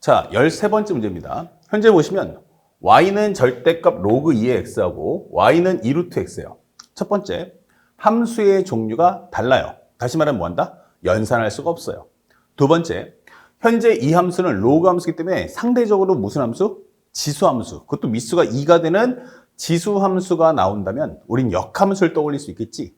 자, 13번째 문제입니다. 현재 보시면 y는 절대값 로그 2의 x하고 y는 2루트 x예요. 첫 번째, 함수의 종류가 달라요. 다시 말하면 뭐한다? 연산할 수가 없어요. 두 번째, 현재 이 함수는 로그 함수이기 때문에 상대적으로 무슨 함수? 지수 함수. 그것도 미수가 2가 되는 지수 함수가 나온다면 우린 역함수를 떠올릴 수 있겠지.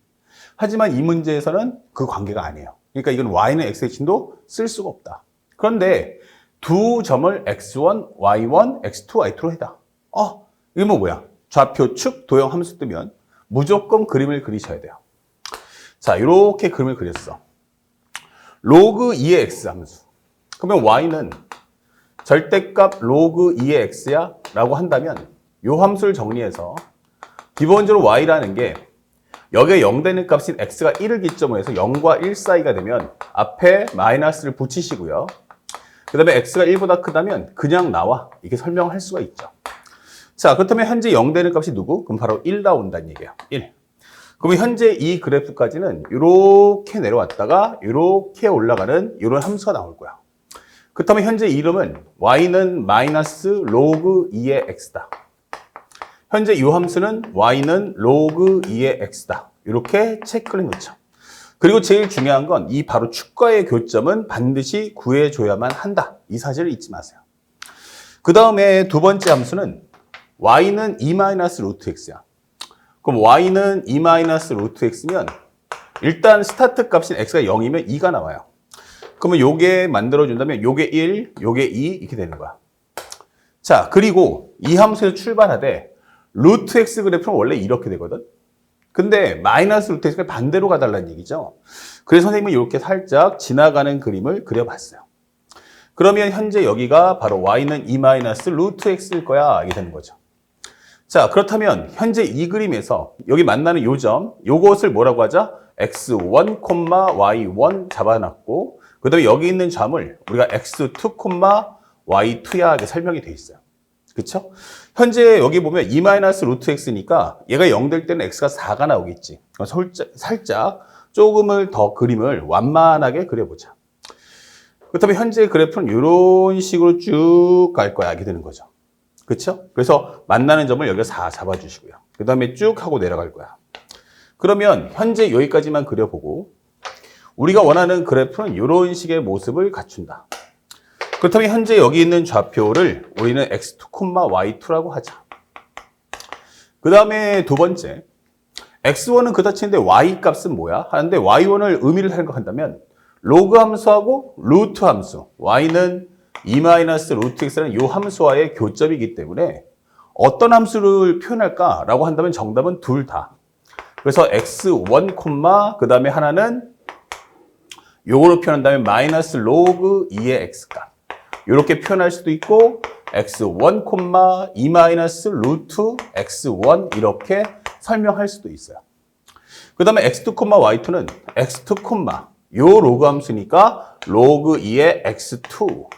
하지만 이 문제에서는 그 관계가 아니에요. 그러니까 이건 y는 x의 진도 쓸 수가 없다. 그런데 두 점을 x1, y1, x2, y2로 해다. 어, 이게 뭐 뭐야? 좌표, 축, 도형 함수 뜨면 무조건 그림을 그리셔야 돼요. 자, 이렇게 그림을 그렸어. 로그 2의 x 함수. 그러면 y는 절대값 로그 2의 x야 라고 한다면 이 함수를 정리해서 기본적으로 y라는 게 여기에 0 되는 값인 x가 1을 기점으로 해서 0과 1 사이가 되면 앞에 마이너스를 붙이시고요. 그 다음에 x가 1보다 크다면 그냥 나와. 이렇게 설명할 수가 있죠. 자, 그렇다면 현재 0 되는 값이 누구? 그럼 바로 1 나온다는 얘기예요. 1. 그러면 현재 이 그래프까지는 이렇게 내려왔다가 이렇게 올라가는 이런 함수가 나올 거야. 그렇다면 현재 이름은 y는 마이너스 로그 2의 x다. 현재 이 함수는 y는 로그 2의 x다. 이렇게 체크를 놓죠. 그리고 제일 중요한 건 이 바로 축과의 교점은 반드시 구해줘야만 한다. 이 사실을 잊지 마세요. 그 다음에 두 번째 함수는 y는 2 마이너스 루트 x야. 그럼 y는 2 마이너스 루트 x면 일단 스타트 값인 x가 0이면 2가 나와요. 그러면 요게 만들어준다면 요게 1, 요게 2 이렇게 되는 거야. 자, 그리고 이 함수에서 출발하되 루트 x 그래프는 원래 이렇게 되거든. 근데 마이너스 x가 반대로 가달라는 얘기죠. 그래서 선생님은 이렇게 살짝 지나가는 그림을 그려봤어요. 그러면 현재 여기가 바로 y는 2 마이너스 루트 x일 거야. 이게 되는 거죠. 자, 그렇다면 현재 이 그림에서 여기 만나는 요 점, 요것을 뭐라고 하자? x1, y1 잡아놨고 그 다음에 여기 있는 점을 우리가 x2, y2야 이렇게 설명이 돼 있어요. 그쵸? 현재 여기 보면 2 마이너스 루트 x니까 얘가 0 될 때는 x가 4가 나오겠지. 살짝, 살짝 조금을 더 그림을 완만하게 그려보자. 그렇다면 현재 그래프는 이런 식으로 쭉 갈 거야. 이렇게 되는 거죠. 그쵸? 그래서 만나는 점을 여기가 4 잡아주시고요. 그 다음에 쭉 하고 내려갈 거야. 그러면 현재 여기까지만 그려보고 우리가 원하는 그래프는 이런 식의 모습을 갖춘다. 그렇다면 현재 여기 있는 좌표를 우리는 x2, y2라고 하자. 그 다음에 두 번째, x1은 그다 치는데 y 값은 뭐야? 하는데 y1을 의미를 생각한다면 로그 함수하고 루트 함수, y는 2 루트 x라는 이 함수와의 교점이기 때문에 어떤 함수를 표현할까라고 한다면 정답은 둘 다. 그래서 x1, 그 다음에 하나는 요거로 표현한다면 마이너스 로그 2의 x값. 이렇게 표현할 수도 있고 x1, 2 마이너스 루트 x1 이렇게 설명할 수도 있어요. 그 다음에 x2, y2는 x2, 요 로그 함수니까 로그 2의 x2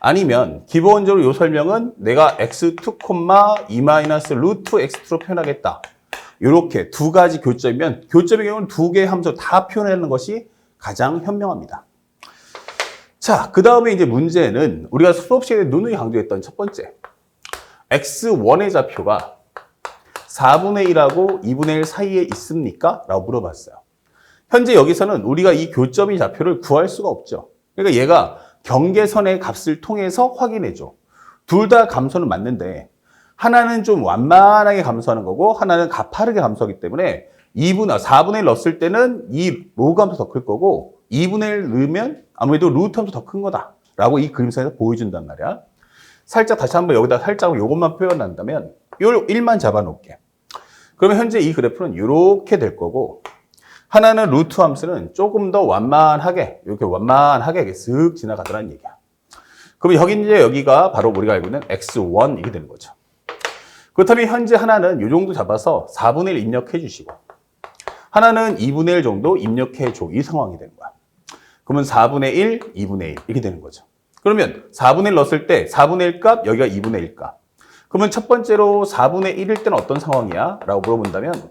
아니면 기본적으로 요 설명은 내가 x2, 2 마이너스 루트 x2로 표현하겠다. 이렇게 두 가지 교점이면 교점의 경우는 두 개의 함수 다 표현하는 것이 가장 현명합니다. 자, 그 다음에 이제 문제는 우리가 수업 시간에 누누이 강조했던 첫 번째. x1의 좌표가 4분의 1하고 2분의 1 사이에 있습니까? 라고 물어봤어요. 현재 여기서는 우리가 이 교점의 좌표를 구할 수가 없죠. 그러니까 얘가 경계선의 값을 통해서 확인해줘. 둘 다 감소는 맞는데 하나는 좀 완만하게 감소하는 거고 하나는 가파르게 감소하기 때문에 2분, 4분의 1 넣었을 때는 이 로그 함수 더클 거고 2분의 1 넣으면 아무래도 루트 함수 더 큰 거다. 라고 이 그림상에서 보여준단 말이야. 살짝 다시 한번 여기다 살짝 이것만 표현한다면 요 1만 잡아놓을게. 그러면 현재 이 그래프는 이렇게 될 거고 하나는 루트 함수는 조금 더 완만하게 이렇게 완만하게 쓱 지나가더라는 얘기야. 그럼 여기 이제 여기가 바로 우리가 알고 있는 x1 이게 되는 거죠. 그렇다면 현재 하나는 이 정도 잡아서 4분의 1 입력해 주시고 하나는 2분의 1 정도 입력해 줘. 이 상황이 되는 거야. 그러면 4분의 1, 2분의 1 이렇게 되는 거죠. 그러면 4분의 1 넣었을 때 4분의 1 값, 여기가 2분의 1 값. 그러면 첫 번째로 4분의 1일 때는 어떤 상황이야? 라고 물어본다면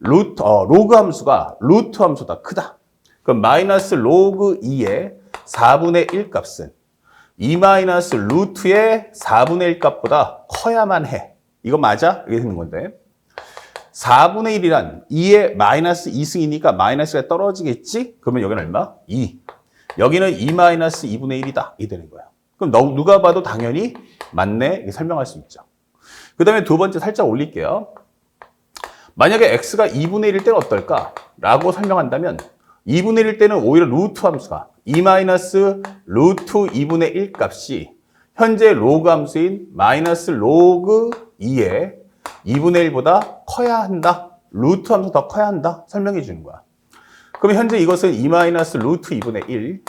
루트, 어, 로그 함수가 루트 함수보다 크다. 그럼 마이너스 로그 2의 4분의 1 값은 2 마이너스 루트의 4분의 1 값보다 커야만 해. 이거 맞아? 이게 되는 건데. 4분의 1이란 2의 마이너스 2승이니까 마이너스가 떨어지겠지? 그러면 여기는 얼마? 2. 여기는 2 마이너스 2분의 1이다. 이 되는 거예요. 그럼 너- 누가 봐도 당연히 맞네. 설명할 수 있죠. 그 다음에 두 번째 살짝 올릴게요. 만약에 x가 2분의 1일 때는 어떨까? 라고 설명한다면 2분의 1일 때는 오히려 루트 함수가 2 마이너스 루트 2분의 1 값이 현재 로그 함수인 마이너스 로그 2의 2분의 1보다 커야 한다. 루트 함수 더 커야 한다. 설명해 주는 거야. 그럼 현재 이것은 2 마이너스 루트 2분의 1.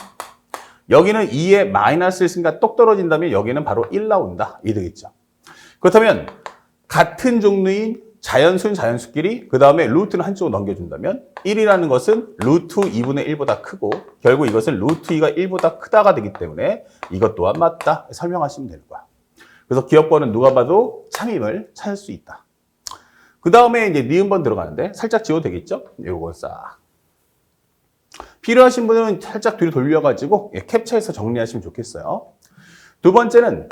여기는 2의 마이너스 1승가 똑 떨어진다면 여기는 바로 1 나온다. 이 되겠죠. 그렇다면 같은 종류인 자연수인 자연수끼리 그 다음에 루트는 한쪽으로 넘겨준다면 1이라는 것은 루트 2분의 1보다 크고 결국 이것은 루트 2가 1보다 크다가 되기 때문에 이것 또한 맞다 설명하시면 되는 거야. 그래서 기업번은 누가 봐도 참임을 찾을 수 있다. 그 다음에 이제 니은번 들어가는데 살짝 지워도 되겠죠? 요거 싹. 필요하신 분은 살짝 뒤로 돌려가지고 예, 캡처해서 정리하시면 좋겠어요. 두 번째는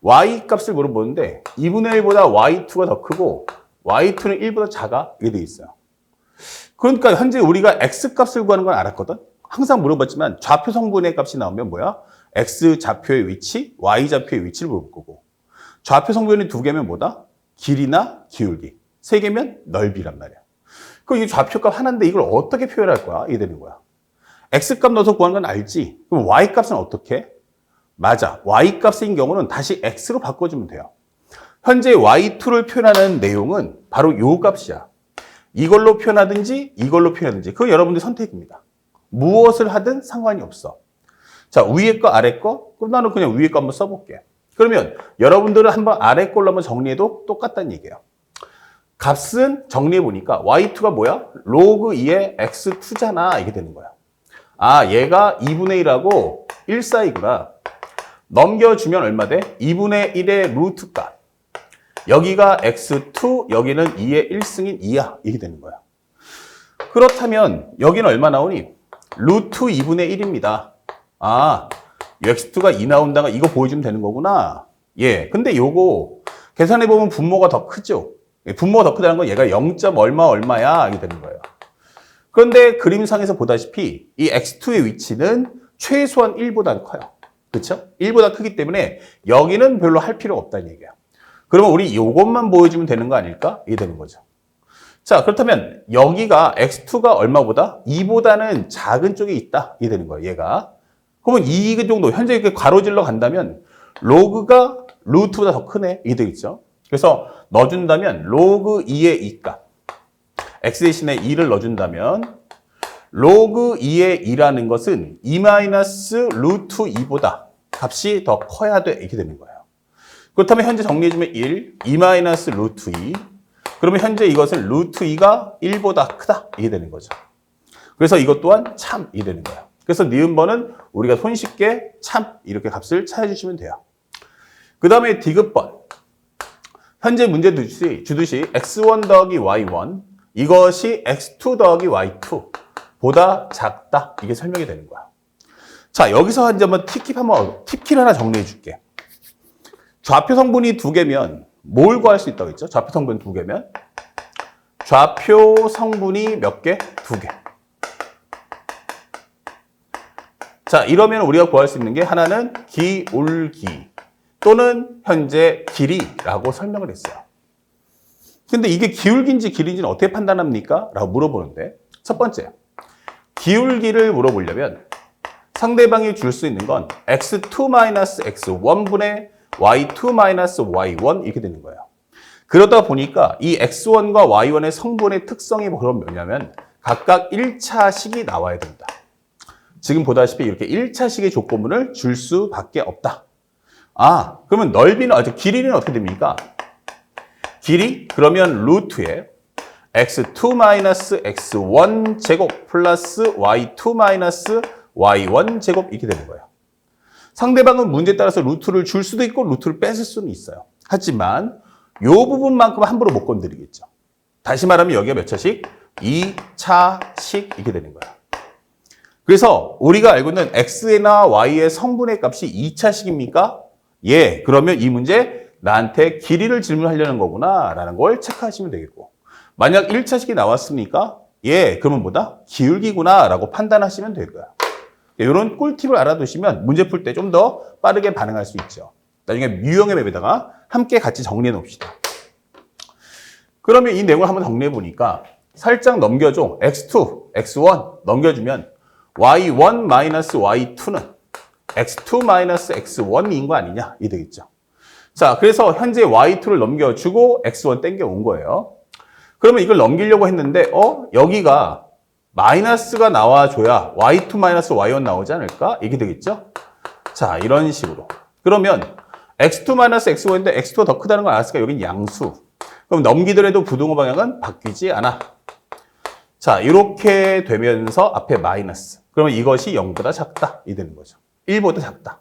y 값을 물어보는데 2분의 1보다 y2가 더 크고 y2는 1보다 작아 이게 돼 있어요. 그러니까 현재 우리가 x 값을 구하는 건 알았거든. 항상 물어봤지만 좌표 성분의 값이 나오면 뭐야? x 좌표의 위치, y 좌표의 위치를 물어볼 거고 좌표 성분이 두 개면 뭐다? 길이나 기울기. 세 개면 넓이란 말이야. 그럼 이 좌표값 하나인데 이걸 어떻게 표현할 거야? 이게 되는 거야. X값 넣어서 구하는 건 알지? 그럼 y값은 어떻게? 맞아. y값인 경우는 다시 x로 바꿔주면 돼요. 현재 y2를 표현하는 내용은 바로 요 값이야. 이걸로 표현하든지 이걸로 표현하든지 그건 여러분들 선택입니다. 무엇을 하든 상관이 없어. 자 위에 거 아래 거 그럼 나는 그냥 위에 거 한번 써볼게. 그러면 여러분들은 한번 아래 걸로 한번 정리해도 똑같다는 얘기예요. 값은 정리해 보니까 y2가 뭐야? 로그 2의 x2잖아 이게 되는 거야. 아 얘가 2분의 1하고 1 사이구나. 넘겨주면 얼마 돼? 2분의 1의 루트 값. 여기가 x2, 여기는 2의 1승인 2야. 이게 되는 거야. 그렇다면 여기는 얼마 나오니? 루트 2분의 1입니다. 아, x2가 2 나온다가 이거 보여주면 되는 거구나. 예. 근데 요거 계산해보면 분모가 더 크죠? 예, 분모가 더 크다는 건 얘가 0. 얼마 얼마야. 이게 되는 거예요. 그런데 그림상에서 보다시피 이 x2의 위치는 최소한 1보다 커요. 그렇죠? 1보다 크기 때문에 여기는 별로 할 필요가 없다는 얘기야. 그러면 우리 이것만 보여주면 되는 거 아닐까? 이게 되는 거죠. 자, 그렇다면 여기가 x2가 얼마보다? 2보다는 작은 쪽에 있다. 이게 되는 거예요, 얘가. 그러면 이 정도, 현재 이렇게 가로질러 간다면 로그가 루트보다 더 크네. 이게 되겠죠. 그래서 넣어준다면 로그 2의 2값. X 대신에 2를 넣어준다면 로그 2의 2라는 것은 2 마이너스 루트 2보다 값이 더 커야 돼. 이렇게 되는 거예요. 그렇다면 현재 정리해주면 1, 2 마이너스 루트 2. 그러면 현재 이것은 루트 2가 1보다 크다. 이게 되는 거죠. 그래서 이것 또한 참, 이 되는 거예요. 그래서 니은번은 우리가 손쉽게 참, 이렇게 값을 찾아주시면 돼요. 그 다음에 디귿번. 현재 문제 주듯이, 주듯이 x1 더하기 y1, 이것이 x2 더하기 y2 보다 작다. 이게 설명이 되는 거야. 자, 여기서 한 점은 팁킵 한번, 팁킬 하나 정리해 줄게. 좌표 성분이 두 개면 뭘 구할 수 있다고 했죠? 좌표 성분 두 개면 좌표 성분이 몇 개? 두 개. 자, 이러면 우리가 구할 수 있는 게 하나는 기울기 또는 현재 길이라고 설명을 했어요. 근데 이게 기울기인지 길이인지는 어떻게 판단합니까? 라고 물어보는데 첫 번째, 기울기를 물어보려면 상대방이 줄 수 있는 건 x2-x1분의 y2-y1 이렇게 되는 거예요. 그러다 보니까 이 x1과 y1의 성분의 특성이 그럼 뭐냐면 각각 1차식이 나와야 된다. 지금 보다시피 이렇게 1차식의 조건문을 줄 수밖에 없다. 아, 그러면 넓이는, 아, 길이는 어떻게 됩니까? 길이? 그러면 루트에 x2-x1 제곱 플러스 y2-y1 제곱 이렇게 되는 거예요. 상대방은 문제에 따라서 루트를 줄 수도 있고 루트를 뺏을 수는 있어요. 하지만 이 부분만큼 함부로 못 건드리겠죠. 다시 말하면 여기가 몇 차식? 2차식 이렇게 되는 거야. 그래서 우리가 알고 있는 x나 y의 성분의 값이 2차식입니까? 예. 그러면 이 문제 나한테 길이를 질문하려는 거구나 라는 걸 체크하시면 되겠고 만약 1차식이 나왔습니까? 예. 그러면 뭐다? 기울기구나 라고 판단하시면 될 거야. 이런 꿀팁을 알아두시면 문제 풀 때 좀 더 빠르게 반응할 수 있죠. 나중에 유형의 맵에다가 함께 같이 정리해 놓읍시다. 그러면 이 내용을 한번 정리해 보니까 살짝 넘겨줘. x2, x1 넘겨주면 y1 y2는 x2 x1인 거 아니냐? 이 되겠죠. 자, 그래서 현재 y2를 넘겨주고 x1 땡겨온 거예요. 그러면 이걸 넘기려고 했는데, 어? 여기가 마이너스가 나와줘야 y2 마이너스 y1 나오지 않을까? 이게 되겠죠? 자, 이런 식으로. 그러면 x2 마이너스 x1인데 x2가 더 크다는 걸 알았으니까 여긴 양수. 그럼 넘기더라도 부동호 방향은 바뀌지 않아. 자, 이렇게 되면서 앞에 마이너스. 그러면 이것이 0보다 작다. 이 되는 거죠. 1보다 작다.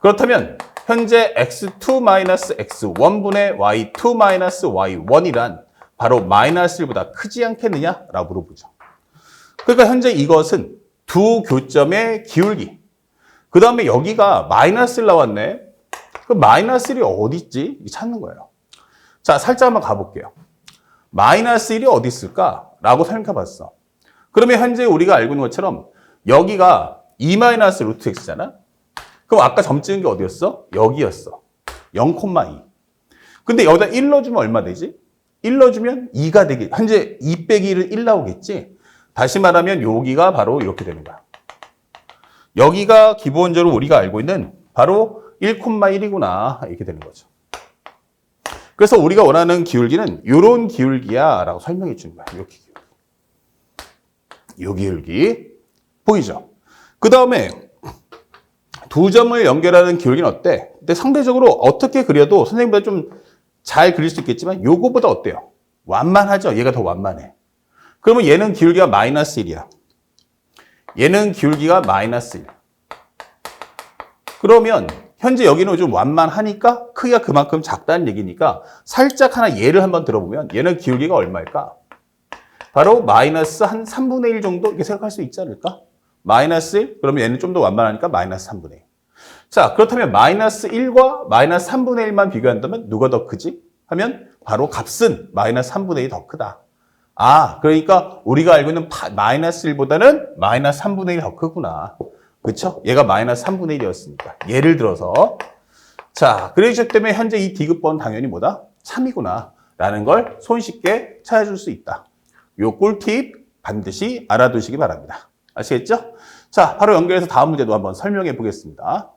그렇다면 현재 x2-x1분의 y2-y1이란 바로 마이너스 1보다 크지 않겠느냐라고 물어보죠. 그러니까 현재 이것은 두 교점의 기울기. 그 다음에 여기가 마이너스 1 나왔네. 그 마이너스 1이 어디 있지? 찾는 거예요. 자, 살짝 한번 가볼게요. 마이너스 1이 어디 있을까? 라고 생각해 봤어. 그러면 현재 우리가 알고 있는 것처럼 여기가 2 마이너스 루트 x잖아? 그럼 아까 점 찍은 게 어디였어? 여기였어. 0,2. 근데 여기다 1 넣어주면 얼마 되지? 1 넣어주면 2가 되기. 현재 2 빼기 1은 1 나오겠지? 다시 말하면 여기가 바로 이렇게 거야. 여기가 기본적으로 우리가 알고 있는 바로 1,1이구나. 이렇게 되는 거죠. 그래서 우리가 원하는 기울기는 이런 기울기야 라고 설명해 주는 거야. 이렇게 기울기. 요 기울기. 보이죠? 그 다음에 두 점을 연결하는 기울기는 어때? 근데 상대적으로 어떻게 그려도 선생님보다 좀 잘 그릴 수 있겠지만 요거보다 어때요? 완만하죠? 얘가 더 완만해. 그러면 얘는 기울기가 마이너스 1이야. 얘는 기울기가 마이너스 1. 그러면 현재 여기는 좀 완만하니까 크기가 그만큼 작다는 얘기니까 살짝 하나 예를 한번 들어보면 얘는 기울기가 얼마일까? 바로 마이너스 한 3분의 1 정도 이렇게 생각할 수 있지 않을까? 마이너스 1? 그러면 얘는 좀 더 완만하니까 마이너스 3분의 1. 자, 그렇다면 마이너스 1과 마이너스 3분의 1만 비교한다면 누가 더 크지? 하면 바로 값은 마이너스 3분의 1이 더 크다. 아, 그러니까 우리가 알고 있는 파- 마이너스 1보다는 마이너스 3분의 1이 더 크구나. 그쵸? 얘가 마이너스 3분의 1이었으니까. 예를 들어서. 자, 그러기 때문에 현재 이 디귿번 당연히 뭐다? 3이구나. 라는 걸 손쉽게 찾아줄 수 있다. 요 꿀팁 반드시 알아두시기 바랍니다. 아시겠죠? 자, 바로 연결해서 다음 문제도 한번 설명해 보겠습니다.